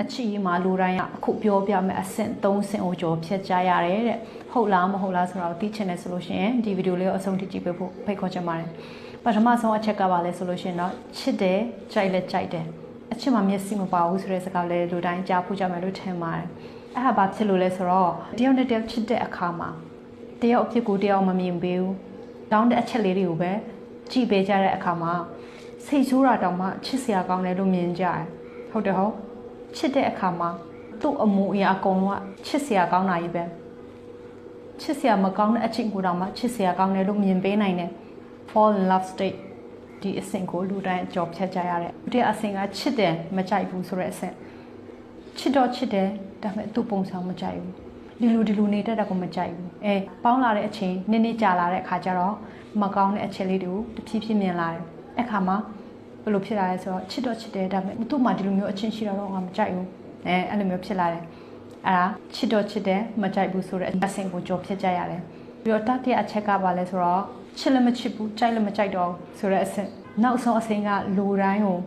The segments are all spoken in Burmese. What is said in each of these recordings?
အချီမှာလူတိုင်းကအခုပြောပြမယ်အဆင့်၃ဆင့်ကိုကြော်ဖြတ်ကြရတယ်တဲ့ဟုတ်လားမဟုတ်လားဆိုတော့သိချင်တယ်ဆိုလို့ရှိရင်ဒီဗီဒီယိုလေးကိုအဆုံးထိကြည့်ပေးဖို့ဖိတ်ခေါ်ချင်ပါတယ်ပထမဆုံးအချက်ကပါလဲဆိုလို့ရှိရင်တော့ချစ်တယ်ကြိုက်လဲကြိုက်တယ်အချစ်မှာမျက်စိမပါဘူးဆိုတဲ့စကားလည်းလူတိုင်းကြားဖို့ကြမယ်လို့ထင်ပါတယ်အဲ့ဒါဘာဖြစ်လို့လဲဆိုတော့တယောက်နဲ့တယောက်ချစ်တဲ့အခါမှာတယောက်အဖြစ်ကိုတယောက်မမြင်ပေးဘူးတောင်းတဲ့အချက်လေးတွေကိုပဲကြည့်ပေးကြတဲ့အခါမှာစိတ်ဆိုးတာတောင်မှချစ်စရာကောင်းတယ်လို့မြင်ကြတယ်ဟုတ်တယ်ဟုတ် ချစ်တဲ့အခါမှာသူ့အမူအရာအကုန်လုံးကချစ်စရာကောင်းတာကြီးပဲချစ်စရာမကောင်းတဲ့အချိန်ကိုတောင်မှချစ်စရာကောင်းတယ်လို့မြင်ပေးနိုင်တယ် fall in love state ဒီအဆင့်ကိုလူတိုင်းကြော်ဖြတ်ကြရတယ်ဒီအဆင့်ကချစ်တယ်မကြိုက်ဘူးဆိုတဲ့အဆင့်ချစ်တော့ချစ်တယ်ဒါပေမဲ့သူ့ပုံစံမကြိုက်ဘူးဒီလူဒီလူနေတတ်တာကိုမကြိုက်ဘူးအဲပေါင်းလာတဲ့အချိန်နည်းနည်းကြာလာတဲ့အခါကျတော့မကောင်းတဲ့အချက်လေးတွေကိုတဖြည်းဖြည်းမြင်လာတယ်အဲ့ခါမှာ ဘယ်လိုဖြစ်လာလဲဆိုတော့ချစ်တော့ချစ်တယ်ဒါပေမဲ့သူ့မှာဒီလိုမျိုးအချင်းရှိတော့ငါမကြိုက်ဘူးအဲအဲ့လိုမျိုးဖြစ်လာတယ်အဲ့ဒါချစ်တော့ချစ်တယ်မကြိုက်ဘူးဆိုတဲ့အဆင့်ကိုကြော်ဖြစ်ကြရတယ်ပြီးတော့တတိယအချက်ကပါလဲဆိုတော့ချစ်လည်းမချစ်ဘူးကြိုက်လည်းမကြိုက်တော့ဘူးဆိုတဲ့အဆင့်နောက်ဆုံးအဆင့်ကလူတိုင်းကို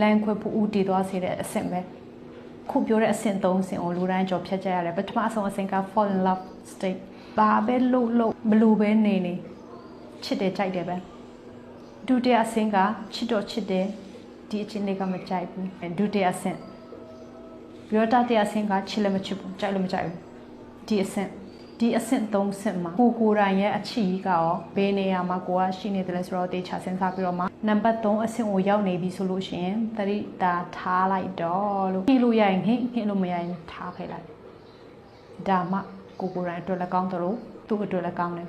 လမ်းခွဲဖို့ဦးတည်သွားစေတဲ့အဆင့်ပဲခုပြောတဲ့အဆင့်၃ဆင့်ကိုလူတိုင်းကြော်ဖြတ်ကြရတယ်ပထမအဆုံးအဆင့်က fall in love state ဘာပဲလို့လို့ဘလို့ပဲနေနေချစ်တယ်ကြိုက်တယ်ပဲ ဒုတိယအဆင့်ကချစ်တော့ချစ်တယ်ဒီအချင်းလေးကမကြိုက်ဘူးဒုတိယအဆင့်ပြီးတော့တတိယအဆင့်ကချစ်လည်းမချစ်ဘူးကြိုက်လည်းမကြိုက်ဘူးဒီအဆင့်ဒီအဆင့်၃ဆင့်မှာကိုကိုယ်တိုင်ရဲ့အချစ်ကြီးကရောဘယ်နေရာမှာကိုကရှိနေတယ်လဲဆိုတော့တေချာစဉ်းစားပြီးတော့မှနံပါတ်3အဆင့်ကိုရောက်နေပြီဆိုလို့ရှိရင်သတိတာထားလိုက်တော့လို့နှိလို့ရရင်နှိနှိလို့မရရင်ထားခဲ့လိုက်ဒါမှကိုကိုယ်တိုင်အတွက်လည်းကောင်းတယ်လို့သူ့အတွက်လည်းကောင်းတယ်